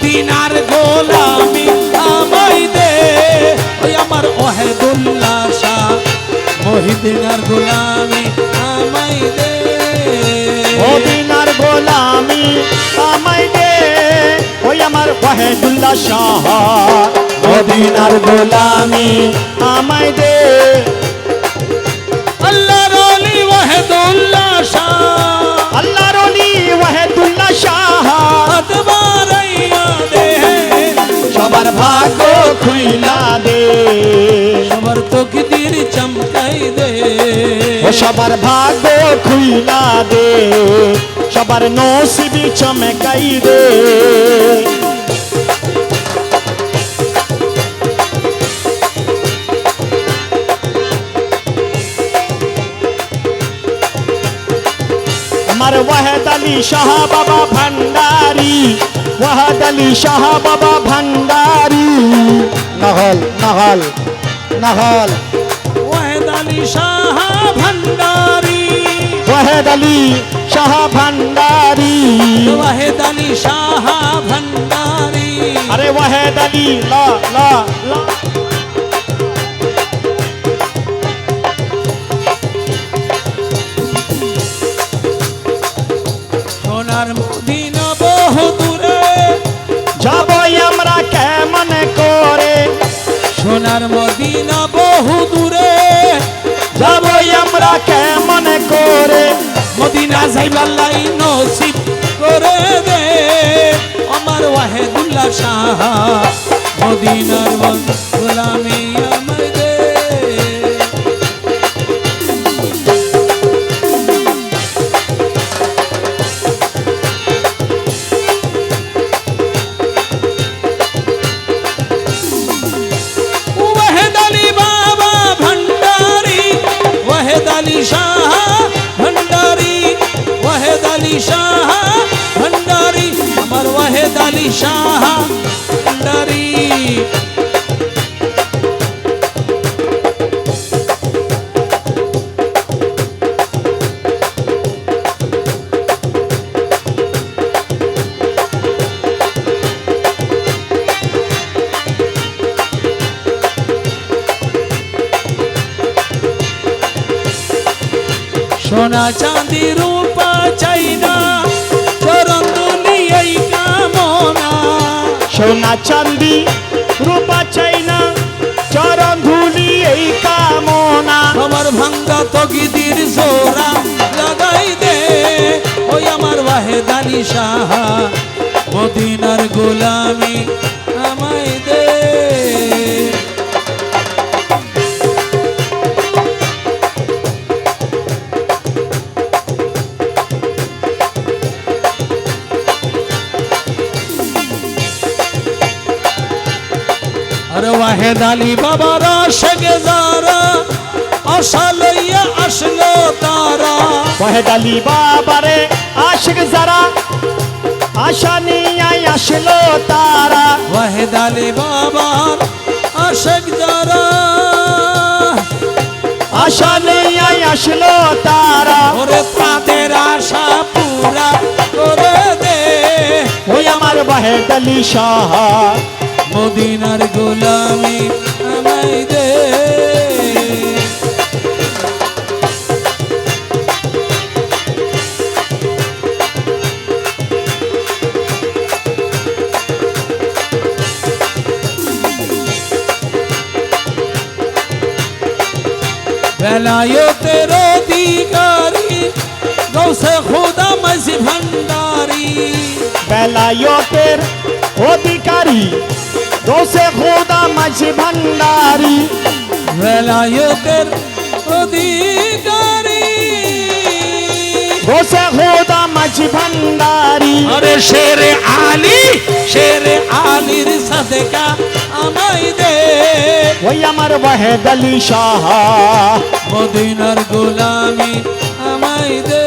মদিনার গোলামি আমাই দে। ওই আমার ওহেদুল্লাহ শাহ মহিদিনার গোলামি আমাই দে। মদিনার গোলামি আমায় দে। ওই আমার ওয়াহেদুল্লাহ শাহ মদিনার গোলামি আমায় দে। আল্লাহ রলি ওহেদুল্লাহ শাহ। আল্লাহর অলি ওয়াহেদুল্লাহ শাহ। সবার ভাগ্য খুইলা দে সবার নসিবি চমকাই দে আমার ওয়াহেদ আলী শাহ বাবা ভান্ডারি ওয়াহেদ আলী শাহ বাবা ভান্ডারি নহল নহল নহল ওয়াহেদ আলী শাহ ভান্ডারি। ওয়াহেদ আলী শাহ ভান্ডারি। ওয়াহেদ আলী শাহ ভান্ডারি। আরে ওয়াহেদ আলী লা লা লা। সোনার মদিনা বহু দূরে। যাবই আমরা কেমন করে? সোনার মদিনা কেমন করে? মদিনা যাইবাল্লাই নসিব করে দে। আমার ওয়াহেদুল্লাহ শাহ মদিনার গোলামি ওয়াহেদ আলী সোনা চাঁদি রূপা চাই না সোনা চান্দি, রূপা চাইনা, চরণ ধুলি এই কামনা। আমার ভাঙ্গা তগিদির জোরা লাগাই দে, ওই আমার ওয়াহেদ আলী শাহ মদিনার গোলামি ওয়াহেদ আলী বাবার আশেকে যারা আশা লইয়া আসলো তারা। ওয়াহেদ আলী বাবারে আশিক যারা আশা নিয়ে আসলো তারা। ওয়াহেদ আলী বাবার আশেক যারা আশা নিয়ে আসলো তারা। ওরে তাদের আশা পুরা করে দে। ওই আমার ওয়াহেদ আলী শাহ মদিনার গোলামি আমায় দে। বেলায়তের অধিকারী গৌসে খুদা মাঝি ভান্ডারী। বেলায়তের অধিকারী দোষে খোদা মাঝি ভান্ডারি। বেলায়তের অধিকারী। দোষে খোদা মাঝি ভান্ডারি। আরে শেরে আলী শেরে আলীর সাদেকা আমায় দে। ওই আমার ওয়াহেদ আলী শাহ মদিনার গোলামি আমায় দে।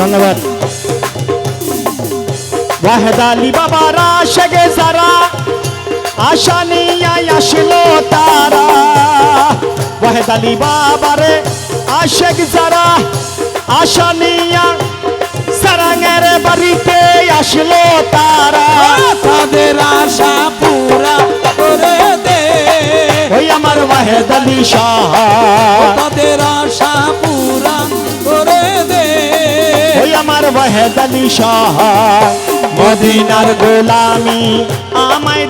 ধন্যবাদ। ওয়াহেদ আলী বাবার আশেগে যারা আশা নিয়ে আসলো তারা। ওয়াহেদ আলী বাবারে আশেক যারা আশা নিয়ে সারাঙের বাড়িতে আসলো তারা। তাদের আশা পুরা করে দে। ওই আমার ওয়াহেদ আলী শাহ। আমার ওয়াহেদ আলী শাহ। মদিনার গোলামি আমায়